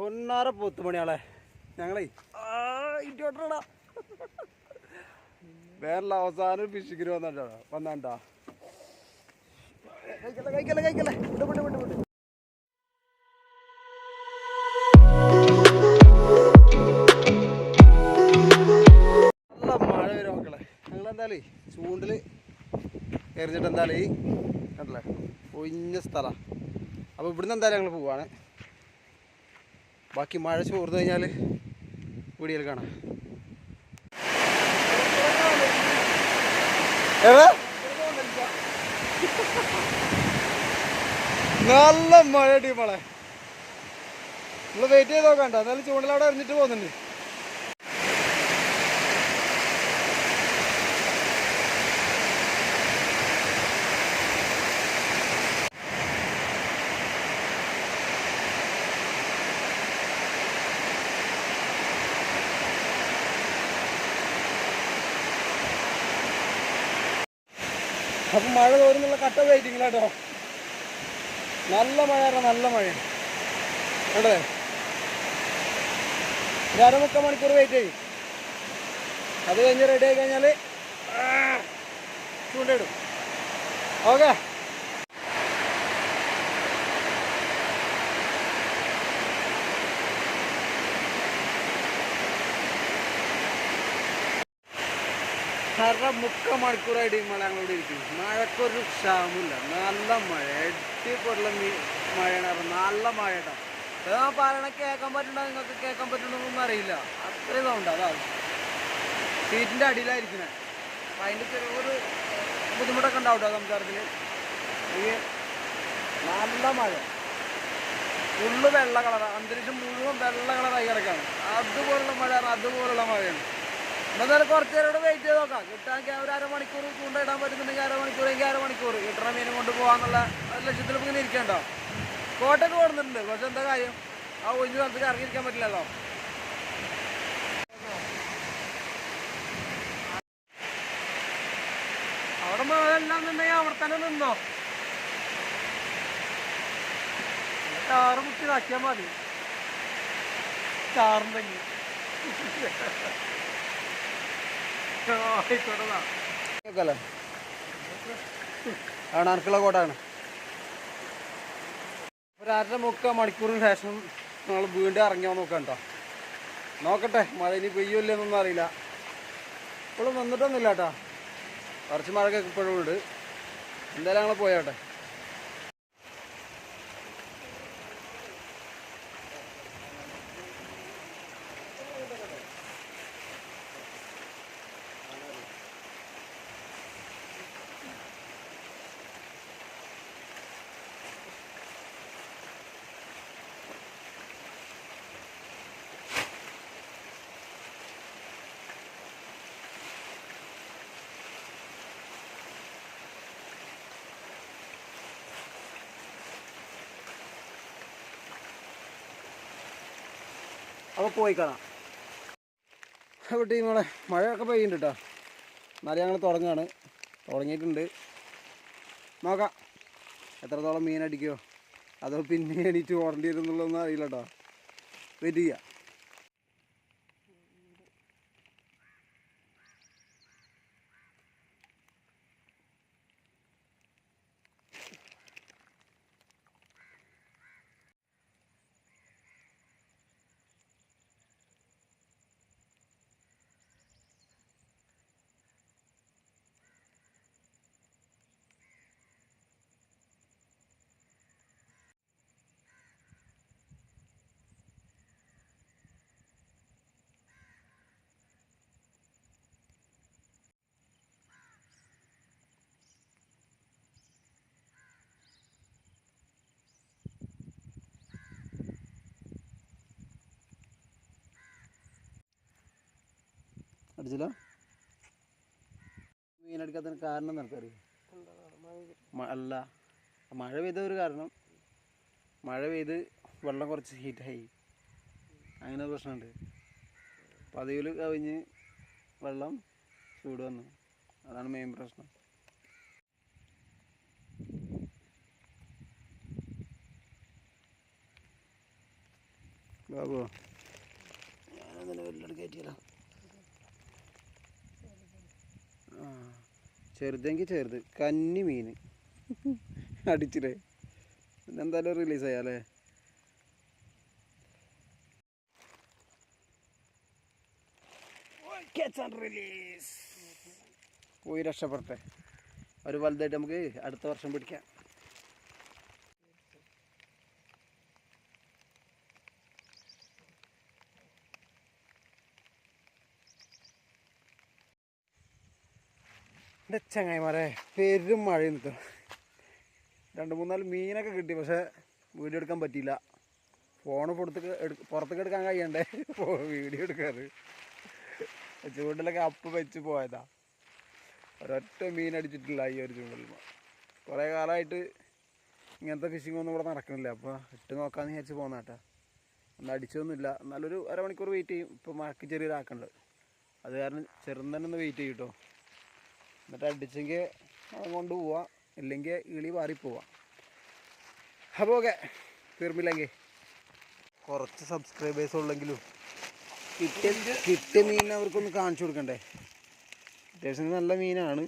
പൊന്നാറ പോത്തുമണിയാളെ. ഞങ്ങളെ ഇട്ടോട്ടടാ വേറെ അവസാനം ഫിഷിങ്ങിന് വന്നാ വന്നാണ്ടാ. കഴിക്കല്ലേ കഴിക്കല്ലേ കഴിക്കല്ലേ. വിട്ട് വിട്ട് വിട്ട് വിട്ട് എറിഞ്ഞിട്ട് എന്തായാലും കണ്ടല്ലേ? ഒഴിഞ്ഞ സ്ഥലമാണ് അപ്പോൾ ഇവിടുന്ന് എന്തായാലും ഞങ്ങൾ പോവാണ്. ബാക്കി മഴ ചോർന്നു കഴിഞ്ഞാൽ വീഡിയോയിൽ കാണാം? നല്ല മഴ ടീമളെ നമ്മൾ വെയിറ്റ് ചെയ്ത് നോക്കണ്ട എന്നാലും ചൂണ്ടലവിടെ എറിഞ്ഞിട്ട് പോകുന്നുണ്ട്. അപ്പൊ മഴ തോരുന്നുള്ള കട്ട വെയിറ്റിങ്ങിലാട്ടോ നല്ല മഴ നല്ല മഴ. കേട്ടേ ഒരു അരമുക്കാൽ മണിക്കൂർ വെയിറ്റ് ചെയ്യും അത് കഴിഞ്ഞ് റെഡി ആയി കഴിഞ്ഞാൽ ചൂണ്ടയിടും. ഓക്കെ. അര മുക്കാൽ മണിക്കൂറായിട്ട് ഈ മഴ ഞങ്ങളിവിടെ ഇരിക്കുന്നു. മഴക്കൊരു ക്ഷാമില്ല നല്ല മഴ. എട്ടിപ്പൊള്ള മഴയാണ് പറഞ്ഞത് നല്ല മഴ കേട്ടോ. ആ പറയണ കേൾക്കാൻ പറ്റുണ്ടോ നിങ്ങൾക്ക് കേൾക്കാൻ പറ്റുന്നൊന്നും അറിയില്ല. അത്രയും സൗണ്ട് അതാ. സീറ്റിന്റെ അടിയിലായിരിക്കുന്നത് അപ്പം അതിന്റെ ചെറിയൊരു ബുദ്ധിമുട്ടൊക്കെ ഉണ്ടാവും കേട്ടോ സംസാരത്തിൽ. ഈ നല്ല മഴ. ഫുള്ള് വെള്ള കളറാണ് അന്തരീക്ഷം മുഴുവൻ വെള്ള കളറായി കിടക്കാണ്. അതുപോലുള്ള മഴയാണ് അതുപോലുള്ള മഴയാണ്. എന്നാലും കുറച്ച് നേരം കൂടെ വെയിറ്റ് ചെയ്ത് നോക്കാം. കിട്ടാമെങ്കിൽ ഒരു അരമണിക്കൂർ ചൂണ്ടയിടാൻ പറ്റുന്നുണ്ടെങ്കിൽ അരമണിക്കൂർ എങ്കിൽ അരമണിക്കൂർ. കിട്ടണ മീനും കൊണ്ട് പോകാന്നുള്ള ലക്ഷ്യത്തിൽ ഇപ്പം ഇങ്ങനെ ഇരിക്കണ്ടോ? കോട്ടൊക്കെ പോകുന്നുണ്ട് പക്ഷെ എന്താ കാര്യം? ആ ഒഴിഞ്ഞു കാലത്തേക്ക് ഇറങ്ങിയിരിക്കാൻ പറ്റില്ലല്ലോ. അവിടെ മഴയില്ലാന്നുണ്ടെങ്കിൽ അവിടെ തന്നെ നിന്നോ? ചാറ് കുത്തി നാക്കിയാൽ മതി. ചാറുണ്ടെങ്കിൽ ആയിക്കോട്ടെ ആണ് അനക്കുള്ള കോട്ടാണ്. ഒരു മുക്കാൽ മണിക്കൂറിന് ശേഷം നമ്മൾ വീണ്ടും ഇറങ്ങിയാൽ നോക്കാം കേട്ടോ നോക്കട്ടെ മഴ ഇനി പെയ്യൂല്ലെന്നൊന്നും അറിയില്ല. ഇപ്പോഴും വന്നിട്ടൊന്നുമില്ല കേട്ടോ കുറച്ച് മഴയൊക്കെ ഇപ്പോഴും ഉണ്ട്. എന്തായാലും ഞങ്ങൾ പോയാട്ടെ. അപ്പോൾ പോയി കാണാം അപ്പോൾ ടീമുകളെ മഴയൊക്കെ പെയ്യുന്നുണ്ട് കേട്ടോ എന്നാലും ഞങ്ങൾ തുടങ്ങുകയാണ് തുടങ്ങിയിട്ടുണ്ട്. നോക്കാം. എത്രത്തോളം മീൻ അതോ പിന്നെ എണീറ്റ് ഓടേണ്ടി വരും അറിയില്ല കേട്ടോ വെയിറ്റ് ചെയ്യാം. അടിച്ചില്ല? മീൻ അടിക്കാത്തതിന് കാരണം നിനക്കറിയോ? അല്ല. മഴ പെയ്ത ഒരു കാരണം. മഴ പെയ്ത് വെള്ളം കുറച്ച് ഹീറ്റായി. അങ്ങനെ പ്രശ്നമുണ്ട്. പതിവിൽ കവിഞ്ഞ് വെള്ളം ചൂട് വന്നു. അതാണ് മെയിൻ പ്രശ്നം. ബാബു ഞാനതിനെ വെള്ളം കയറ്റിയല്ലോ ആ ചെറുതെങ്കിൽ ചെറുത്. കന്നി മീൻ. അടിച്ചില്ലേ എന്തായാലും റിലീസ് ചെയ്യാല്ലേ റിലീസ് പോയി രക്ഷപ്പെടട്ടെ. ഒരു വലുതായിട്ട് നമുക്ക് അടുത്ത വർഷം പിടിക്കാം. എന്റെ ചങ്ങായിമാരെ പെരും മഴ നിൽക്കും രണ്ട് മൂന്നാൽ മീനൊക്കെ കിട്ടി പക്ഷേ വീഡിയോ എടുക്കാൻ പറ്റിയില്ല. ഫോൺ പുറത്തേക്ക് എടുക്ക പുറത്തേക്ക് എടുക്കാൻ കഴിയണ്ടേ? വീഡിയോ എടുക്കാറ് ചൂണ്ടലൊക്കെ അപ്പ് വെച്ച് പോയതാ. ഒരൊറ്റ മീൻ അടിച്ചിട്ടില്ല ഈ ഒരു ചൂണ്ടിൽ കുറേ കാലമായിട്ട് ഇങ്ങനത്തെ ഫിഷിംഗ് ഒന്നും ഇവിടെ നടക്കണില്ല. അപ്പോൾ ഇട്ട് നോക്കാമെന്ന് വിചാരിച്ച് കേട്ടോ ഒന്നും അടിച്ചൊന്നുമില്ല. എന്നാലൊരു അരമണിക്കൂർ വെയിറ്റ് ചെയ്യും. ഇപ്പോൾ മഴക്ക് ചെറിയൊരാക്കുണ്ട്. അത് കാരണം ചെറുതന്നെ ഒന്ന് വെയിറ്റ് ചെയ്യും കേട്ടോ എന്നിട്ട് അടിച്ചെങ്കിൽ അത് കൊണ്ട് പോവാം. ഇല്ലെങ്കിൽ ഇളി മാറി പോവാം അപ്പോൾ ഓക്കെ തീർന്നില്ലെങ്കിൽ കുറച്ച് സബ്സ്ക്രൈബേഴ്സ് ഉള്ളെങ്കിലും. കിട്ടിയ കിട്ടിയ മീൻ അവർക്കൊന്ന് കാണിച്ചു കൊടുക്കണ്ടേ? അത്യാവശ്യം നല്ല മീനാണ്.